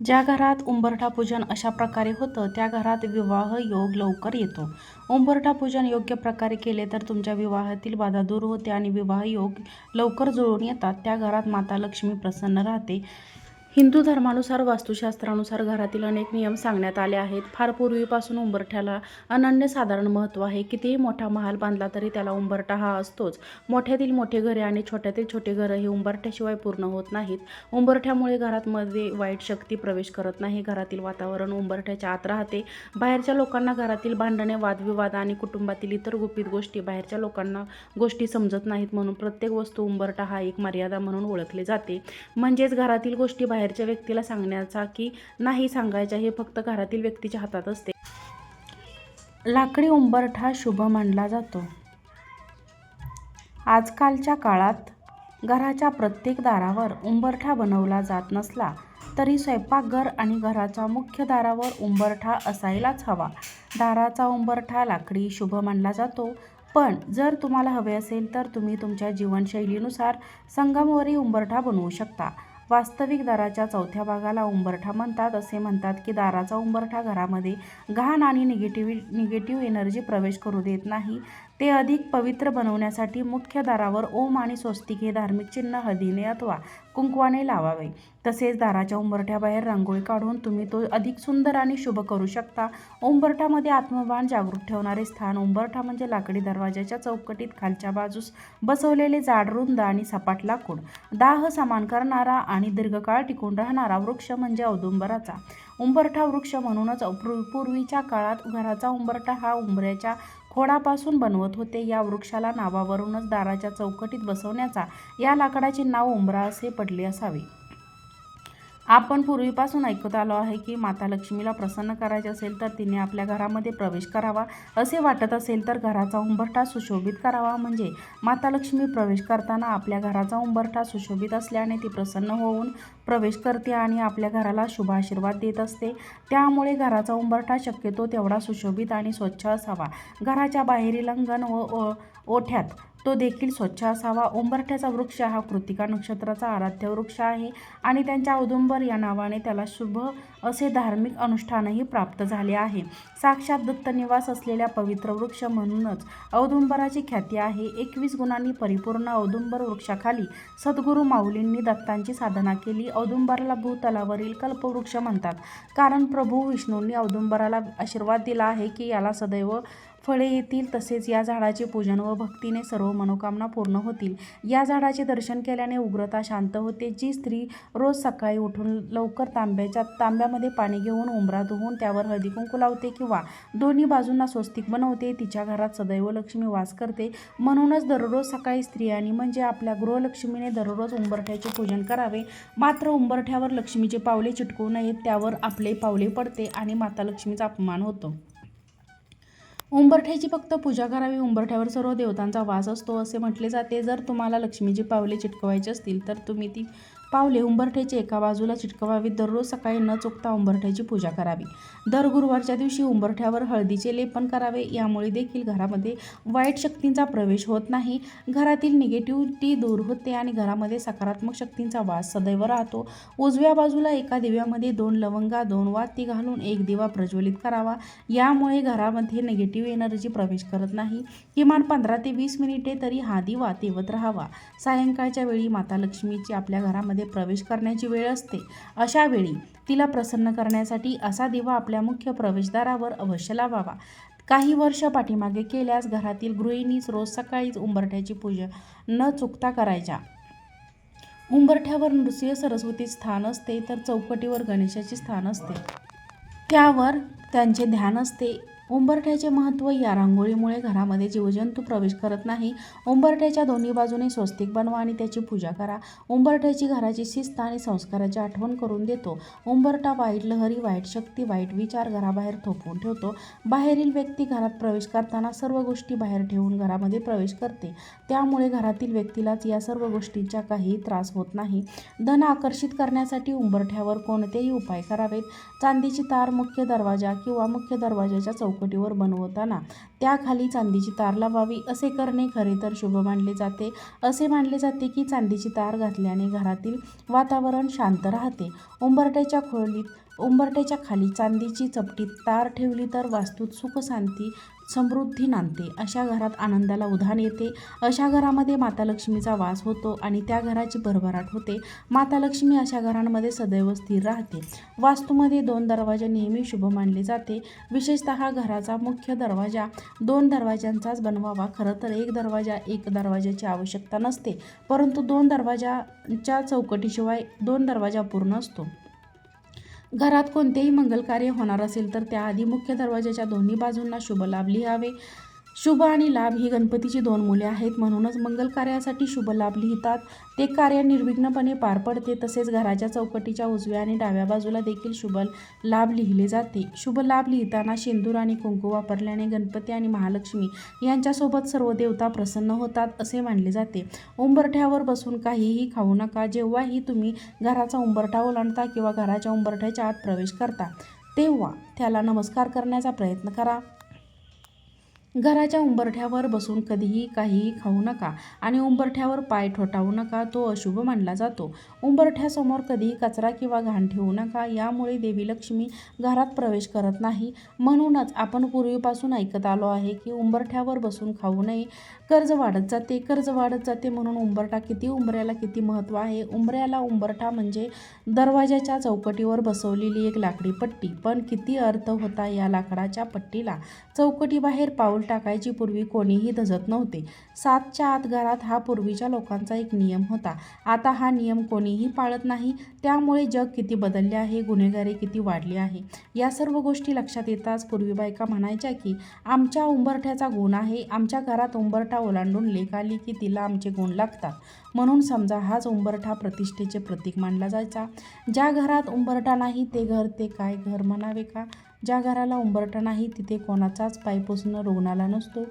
ज्या घरात उंबरठा पूजन अशा प्रकारे होतं त्या घरात विवाह योग लवकर येतो. उंबरठा पूजन योग्य प्रकारे केले तर तुमच्या विवाहातील बाधा दूर होते आणि विवाह योग लवकर जुळून येतात. त्या घरात माता लक्ष्मी प्रसन्न राहते. हिंदू धर्मानुसार वास्तुशास्त्रानुसार घरातील अनेक नियम सांगण्यात आले आहेत. फार पूर्वीपासून उंबरठ्याला अनन्यसाधारण महत्त्व आहे. कितीही मोठा महाल बांधला तरी त्याला उंबरठा हा असतोच. मोठ्यातील मोठे घरे आणि छोट्यातील छोटे घरं हे उंबरठ्याशिवाय पूर्ण होत नाहीत. उंबरठ्यामुळे घरातमध्ये वाईट शक्ती प्रवेश करत नाही. घरातील वातावरण उंबरठ्याच्या आत राहते. बाहेरच्या लोकांना घरातील भांडणे वादविवाद आणि कुटुंबातील इतर गुपित गोष्टी बाहेरच्या लोकांना गोष्टी समजत नाहीत म्हणून प्रत्येक वस्तू उंबरठा हा एक मर्यादा म्हणून ओळखले जाते. म्हणजेच घरातील गोष्टी बाहेर बाहेरच्या व्यक्तीला सांगण्याचा की नाही सांगायच्या हे फक्त घरातील व्यक्तीच्या हातात असते. लाकडी उंबरठा शुभ मानला जातो. आजकालच्या काळात घराच्या प्रत्येक दारावर उंबरठा बनवला जात नसला तरी स्वयंपाकघर आणि घराच्या मुख्य दारावर उंबरठा असायलाच हवा. दाराचा उंबरठा लाकडी शुभ मानला जातो. पण जर तुम्हाला हवे असेल तर तुम्ही तुमच्या जीवनशैलीनुसार संगमवरी उंबरठा बनवू शकता. वास्तविक दाराच्या चौथ्या भागाला उंबरठा म्हणतात असे म्हणतात की दाराचा उंबरठा घरामध्ये घाण आणि निगेटिव्ह निगेटिव्ह एनर्जी प्रवेश करू देत नाही. ते अधिक पवित्र बनवण्यासाठी मुख्य दारावर ओम आणि स्वस्तिक हे धार्मिक चिन्ह हळदीने अथवा कुंकवाने लावावे. तसेच दाराच्या उंबरठ्याबाहेर रांगोळी काढून तुम्ही तो अधिक सुंदर आणि शुभ करू शकता. उंबरठामध्ये आत्मभान जागृत ठेवणारे स्थान उंबरठा म्हणजे लाकडी दरवाजाच्या चौकटीत खालच्या बाजूस बसवलेले जाड रुंद आणि सपाट लाकूड. दाह समान करणारा आणि दीर्घकाळ टिकून राहणारा वृक्ष म्हणजे औदुंबराचा. उंबरठा वृक्ष म्हणूनच पूर्वीच्या काळात घराचा उंबरठा हा उंबऱ्याच्या खोडापासून बनवत होते. या वृक्षाला नावावरूनच दाराच्या चौकटीत बसवण्याचा या लाकडाचे नाव उंबरा असे पडले असावे. आपण पूर्वीपासून ऐकत आलो आहे की माता लक्ष्मीला प्रसन्न करायचे असेल तर तिने आपल्या घरामध्ये प्रवेश करावा. असे वाटत असेल तर घराचा उंबरठा सुशोभित करावा. म्हणजे माता लक्ष्मी प्रवेश करताना आपल्या घराचा उंबरठा सुशोभित असल्याने ती प्रसन्न होऊन प्रवेश करते आणि आपल्या घराला शुभ आशीर्वाद देत असते. त्यामुळे घराचा उंबरठा शक्यतो तेवढा सुशोभित आणि स्वच्छ असावा. घराच्या बाहेरील अंगण व ओ- ओठ्यात तो देखील स्वच्छ असावा. उंबरठ्याचा वृक्ष हा कृतिका नक्षत्राचा आराध्य वृक्ष आहे आणि त्यांच्या औदुंबर या नावाने त्याला शुभ असे धार्मिक अनुष्ठानही प्राप्त झाले आहे. साक्षात दत्तनिवास असलेल्या पवित्र वृक्ष म्हणूनच औदुंबराची ख्याती आहे. एकवीस गुणांनी परिपूर्ण औदुंबर वृक्षाखाली सद्गुरू माऊलींनी दत्तांची साधना केली. औदुंबराला भूतलावरील कल्पवृक्ष म्हणतात. कारण प्रभू विष्णूंनी औदुंबराला आशीर्वाद दिला आहे की याला सदैव फळे येतील तसेच या झाडाचे पूजन व भक्तीने सर्व मनोकामना पूर्ण होतील. या झाडाचे दर्शन केल्याने उग्रता शांत होते. जी स्त्री रोज सकाळी उठून लवकर तांब्याच्या तांब्यामध्ये पाणी घेऊन उंबरा धुवून त्यावर हळदी कुंकू लावते किंवा दोन्ही बाजूंना स्वस्तिक बनवते तिच्या घरात सदैव लक्ष्मी वास करते. म्हणूनच दररोज सकाळी स्त्रियांनी म्हणजे आपल्या गृहलक्ष्मीने दररोज उंबरठ्याचे पूजन करावे. मात्र उंबरठ्यावर लक्ष्मीचे पावले चिटकू नयेत त्यावर आपले पावले पडते आणि माता लक्ष्मीचा अपमान होतो. उंबरठ्याची फक्त पूजा करावी उंबरठ्यावर सर्व देवतांचा वास असतो असे म्हटले जाते. जर तुम्हाला लक्ष्मीची पावले चिटकवायची असतील तर तुम्ही ती पावले उंबरठ्याचे एका बाजूला चिटकवावी दररोज सकाळी न चुकता उंबरठ्याची पूजा करावी. दर गुरुवारच्या दिवशी उंबरठ्यावर हळदीचे लेपन करावे. यामुळे देखील घरामध्ये वाईट शक्तींचा प्रवेश होत नाही. घरातील निगेटिव्हिटी दूर होते आणि घरामध्ये सकारात्मक शक्तींचा वास सदैव राहतो. उजव्या बाजूला एका दिव्यामध्ये दोन लवंगा दोन वाती घालून एक दिवा प्रज्वलित करावा. यामुळे घरामध्ये निगेटिव्ह एनर्जी प्रवेश करत नाही. किमान पंधरा ते वीस मिनिटे तरी हा दिवा तेवत राहावा. सायंकाळच्या वेळी माता लक्ष्मीची आपल्या घरामध्ये प्रवेश करण्याची वेळ असते. अशा वेळी तिला प्रसन्न करण्यासाठी असा दिवा आपल्या मुख्य प्रवेशद्वारावर अवश्य लावावा. काही वर्ष पाठीमागे केल्यास घरातील गृहिणीच रोज सकाळीच उंबरठ्याची पूजा न चुकता करायच्या. उंबरठ्यावर नृसिंह सरस्वती स्थान असते तर चौकटीवर गणेशाचे स्थान असते. त्यावर त्यांचे ध्यान असते. उंबरठ्याचे महत्त्व या रांगोळीमुळे घरामध्ये जीवजंतू प्रवेश करत नाही. उंबरठ्याच्या दोन्ही बाजूने स्वस्तिक बनवा आणि त्याची पूजा करा. उंबरठ्याची घराची शिस्त आणि संस्काराची आठवण करून देतो. उंबरठा वाईट लहरी वाईट शक्ती वाईट विचार घराबाहेर थोपवून ठेवतो. बाहेरील व्यक्ती घरात प्रवेश करताना सर्व गोष्टी बाहेर ठेवून घरामध्ये प्रवेश करते. त्यामुळे घरातील व्यक्तीलाच या सर्व गोष्टींचा काही त्रास होत नाही. धन आकर्षित करण्यासाठी उंबरठ्यावर कोणतेही उपाय करावेत? चांदीची तार मुख्य दरवाजा किंवा मुख्य दरवाजाच्या चौक चौकटीवर बनवताना. त्याखाली चांदीची तार लावावी असे करणे खरे तर शुभ मानले जाते. असे मानले जाते की चांदीची तार घातल्याने घरातील वातावरण शांत राहते. उंबरट्याच्या खोलीत उंबरट्याच्या खाली चांदीची चपटी तार ठेवली तर वास्तूत सुखशांती समृद्धी नांदते. अशा घरात आनंदाला उधाण येते. अशा घरामध्ये माता लक्ष्मीचा वास होतो आणि त्या घराची भरभराट होते. माता लक्ष्मी अशा घरांमध्ये सदैव स्थिर राहते. वास्तूमध्ये दोन दरवाजे नेहमी शुभ मानले जाते. विशेषतः घराचा मुख्य दरवाजा. दोन दरवाज्यांचाच बनवावा. खरं तर एक दरवाजा एक दरवाजाची आवश्यकता नसते. परंतु दोन दरवाजाच्या चौकटीशिवाय दोन दरवाजा पूर्ण असतो. घरात कोणतेही मंगल कार्य होणार असेल तर त्याआधी मुख्य दरवाजाच्या दोन्ही बाजूंना शुभ लाभ लिहावे शुभ आणि लाभ ही गणपतीची दोन मुले आहेत. म्हणूनच मंगल कार्यासाठी शुभ लाभ लिहितात. ते कार्य निर्विघ्नपणे पार पडते. तसेच घराच्या चौकटीच्या उजव्या आणि डाव्या बाजूला देखील शुभ लाभ लिहिले जाते. शुभ लाभ लिहिताना शेंदूर आणि कुंकू वापरल्याने गणपती आणि महालक्ष्मी यांच्यासोबत सर्व देवता प्रसन्न होतात असे मानले जाते. उंबरठ्यावर बसून काहीही खाऊ नका. जेव्हाही तुम्ही घराचा उंबरठा ओलांडता किंवा घराच्या उंबरठ्याच्या आत प्रवेश करता तेव्हा त्याला नमस्कार करण्याचा प्रयत्न करा. घराच्या उंबरठ्यावर बसून कधीही काहीही खाऊ नका आणि उंबरठ्यावर पाय ठोठावू नका तो अशुभ मानला जातो. उंबरठ्यासमोर कधीही कचरा किंवा घाण ठेवू नका यामुळे देवी लक्ष्मी घरात प्रवेश करत नाही. म्हणूनच आपण पूर्वीपासून ऐकत आलो आहे की उंबरठ्यावर बसून खाऊ नये कर्ज वाढत जाते. कर्ज वाढत जाते म्हणून उंबरठा किती उंबऱ्याला किती महत्त्व आहे? उंबऱ्याला उंबरठा म्हणजे दरवाजाच्या चौकटीवर बसवलेली एक लाकडी पट्टी. पण किती अर्थ होता या लाकडाच्या पट्टीला? चौकटीबाहेर पाऊल टाकायची पूर्वी कोणीही धजत नव्हते. सातच्या आत घरात हा पूर्वीच्या लोकांचा एक नियम होता. आता हा नियम कोणीही पाळत नाही. त्यामुळे जग किती बदलले आहे गुन्हेगारी किती वाढली आहे? या सर्व गोष्टी लक्षात येताच पूर्वी बायका म्हणायच्या की आमच्या उंबरठ्याचा गुण आहे. आमच्या घरात उंबरठा ओलांडून लेख आली की तिला आमचे गुण लागतात. म्हणून समजा हाच उंबरठा प्रतिष्ठेचे प्रतीक मानला जायचा. ज्या घरात उंबरठा नाही ते घर ते काय घर म्हणावे का? ज्या घराला उंबरठा नाही तिथे कोणाचाच पाय पुसणं रुग्णाला नसतो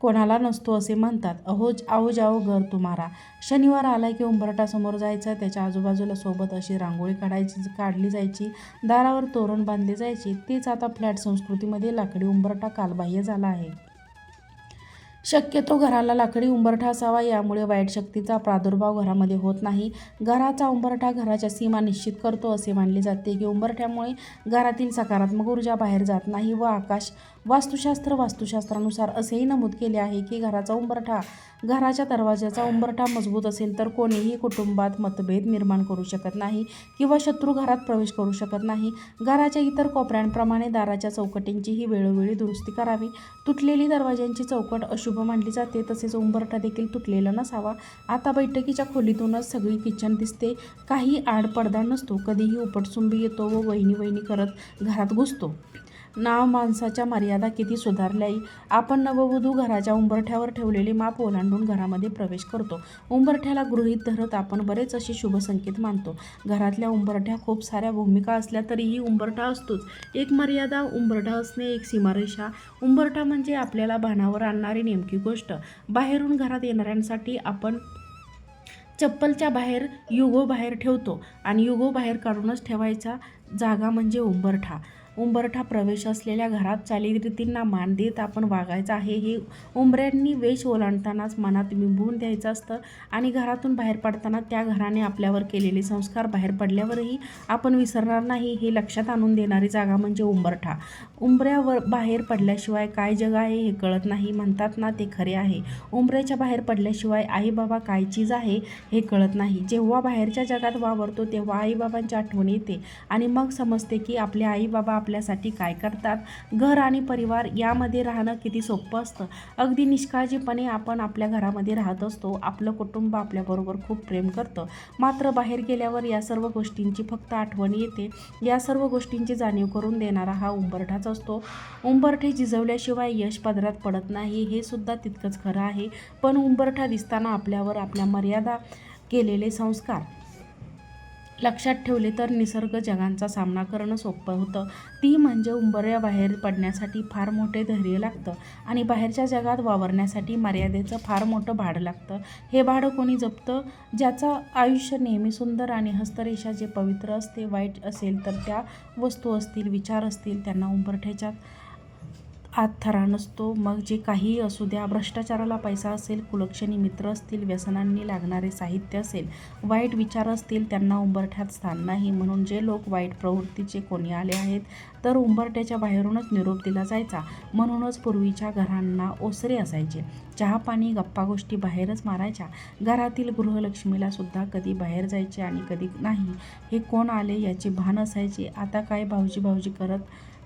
कोणाला नसतो असे म्हणतात. अहो आओ जाओ घर तुम्हारा. शनिवार आला की उंबरठासमोर जायचं त्याच्या आजूबाजूला सोबत अशी रांगोळी काढायची काढली जायची दारावर तोरण बांधले जायचे. तेच आता फ्लॅट संस्कृतीमध्ये लाकडी उंबरठा कालबाह्य झाला आहे. शक्यतो घराला लाकडी उंबरठा असावा यामुळे वाईट शक्तीचा प्रादुर्भाव घरामध्ये होत नाही. घराचा उंबरठा घराच्या सीमा निश्चित करतो असे मानले जाते की उंबरठ्यामुळे घरातील सकारात्मक ऊर्जा बाहेर जात नाही व आकाश वास्तुशास्त्र वास्तुशास्त्रानुसार असेही नमूद केले आहे की घराचा उंबरठा घराच्या दरवाजाचा उंबरठा मजबूत असेल तर कोणीही कुटुंबात मतभेद निर्माण करू शकत नाही किंवा शत्रू घरात प्रवेश करू शकत नाही. घराच्या इतर कोपऱ्यांप्रमाणे दाराच्या चौकटींचीही वेळोवेळी दुरुस्ती करावी. तुटलेली दरवाज्यांची चौकट अशुभ मानली जाते तसेच उंबरठा देखील तुटलेला नसावा. आता बैठकीच्या खोलीतूनच सगळी किचन दिसते. काही आड पडदा नसतो. कधीही उपटसुंबी येतो व वहिनी वहिनी करत घरात घुसतो. नाव माणसाच्या मर्यादा किती सुधारल्याही आपण नववधू घराच्या उंबरठ्यावर ठेवलेले माप ओलांडून घरामध्ये प्रवेश करतो. उंबरठ्याला गृहीत धरत आपण बरेच असे शुभसंकेत मानतो. घरातल्या उंबरठ्या खूप साऱ्या भूमिका असल्या तरीही उंबरठा असतोच. एक मर्यादा उंबरठा असणे एक सीमारेषा. उंबरठा म्हणजे आपल्याला भानावर आणणारी नेमकी गोष्ट. बाहेरून घरात येणाऱ्यांसाठी आपण चप्पलच्या बाहेर युगो बाहेर ठेवतो आणि युगो बाहेर काढूनच ठेवायचा जागा म्हणजे उंबरठा. उंबरठा प्रवेश असलेल्या घरात चालीरीतींना मान देत आपण वागायचं आहे हे उंबऱ्यांनी वेश ओलांडतानाच मनात बिंबवून द्यायचं असतं आणि घरातून बाहेर पडताना त्या घराने आपल्यावर केलेले संस्कार बाहेर पडल्यावरही आपण विसरणार नाही हे लक्षात आणून देणारी जागा म्हणजे उंबरठा. उंबऱ्यावर बाहेर पडल्याशिवाय काय जग आहे हे कळत नाही म्हणतात ना ते खरे आहे. उंबऱ्याच्या बाहेर पडल्याशिवाय आई बाबा काय चीज आहे हे कळत नाही. जेव्हा बाहेरच्या जगात वावरतो तेव्हा आईबाबांची आठवण येते आणि मग समजते की आपले आईबाबा आपल्यासाठी काय करतात? घर आणि परिवार यामध्ये राहणं किती सोपं असतं? अगदी निष्काळजीपणे आपण आपल्या घरामध्ये राहत असतो. आपलं कुटुंब आपल्याबरोबर खूप प्रेम करतं. मात्र बाहेर गेल्यावर या सर्व गोष्टींची फक्त आठवण येते. या सर्व गोष्टींची जाणीव करून देणारा हा उंबरठाच असतो. उंबरठे झिजवल्याशिवाय यश पदरात पडत नाही हे सुद्धा तितकंच खरं आहे. पण उंबरठा दिसताना आपल्यावर आपल्या मर्यादा केलेले संस्कार लक्षात ठेवले तर निसर्ग जगांचा सामना करणं सोपं होतं. ती म्हणजे उंबऱ्याबाहेर पडण्यासाठी फार मोठे धैर्य लागतं आणि बाहेरच्या जगात वावरण्यासाठी मर्यादेचं फार मोठं भाडं लागतं. हे भाडं कोणी जपतं? ज्याचं आयुष्य नेहमी सुंदर आणि हस्तरेषा जे पवित्र असते वाईट असेल तर त्या वस्तू असतील विचार असतील त्यांना उंबरठ्याच्या आत थरा नसतो. मग जे काहीही असू द्या भ्रष्टाचाराला पैसा असेल कुलक्षणी मित्र असतील व्यसनांनी लागणारे साहित्य असेल वाईट विचार असतील त्यांना उंबरठ्यात स्थान नाही. म्हणून जे लोक वाईट प्रवृत्तीचे कोणी आले आहेत तर उंबरठ्याच्या बाहेरूनच निरोप दिला जायचा. म्हणूनच पूर्वीच्या घरांना ओसरे असायचे. चहा पाणी गप्पा गोष्टी बाहेरच मारायच्या. घरातील गृहलक्ष्मीला सुद्धा कधी बाहेर जायचे आणि कधी नाही. हे कोण आले याची भान असायचे. आता काय भाऊजी भाऊजी करत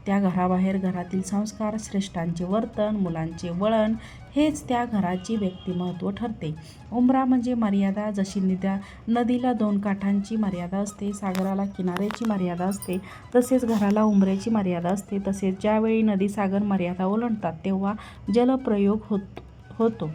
त्या घराबाहेर घरातील संस्कार श्रेष्ठांचे वर्तन मुलांचे वळण हेच त्या घराचे व्यक्तिमत्व ठरते. उंबरा म्हणजे मर्यादा. जशी निद्या नदीला दोन काठांची मर्यादा असते सागराला किनाऱ्याची मर्यादा असते तसेच घराला उंबऱ्याची मर्यादा असते. तसेच ज्यावेळी नदी सागर मर्यादा ओलांडतात तेव्हा जलप्रयोग होत होतो.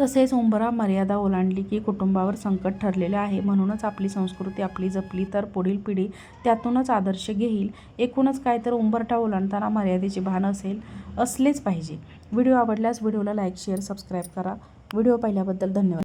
तसेच उंबरा मर्यादा ओलांडली की कुटुंबावर संकट ठरलेले आहे. म्हणूनच आपली संस्कृती आपली जपली तर पुढील पिढी त्यातूनच आदर्श घेईल. एकूणच काय तर उंबरठा ओलांडताना मर्यादेचे भान असेल असलेच पाहिजे. व्हिडिओ आवडल्यास व्हिडिओला लाईक शेअर सबस्क्राईब करा. व्हिडिओ पाहिल्याबद्दल धन्यवाद.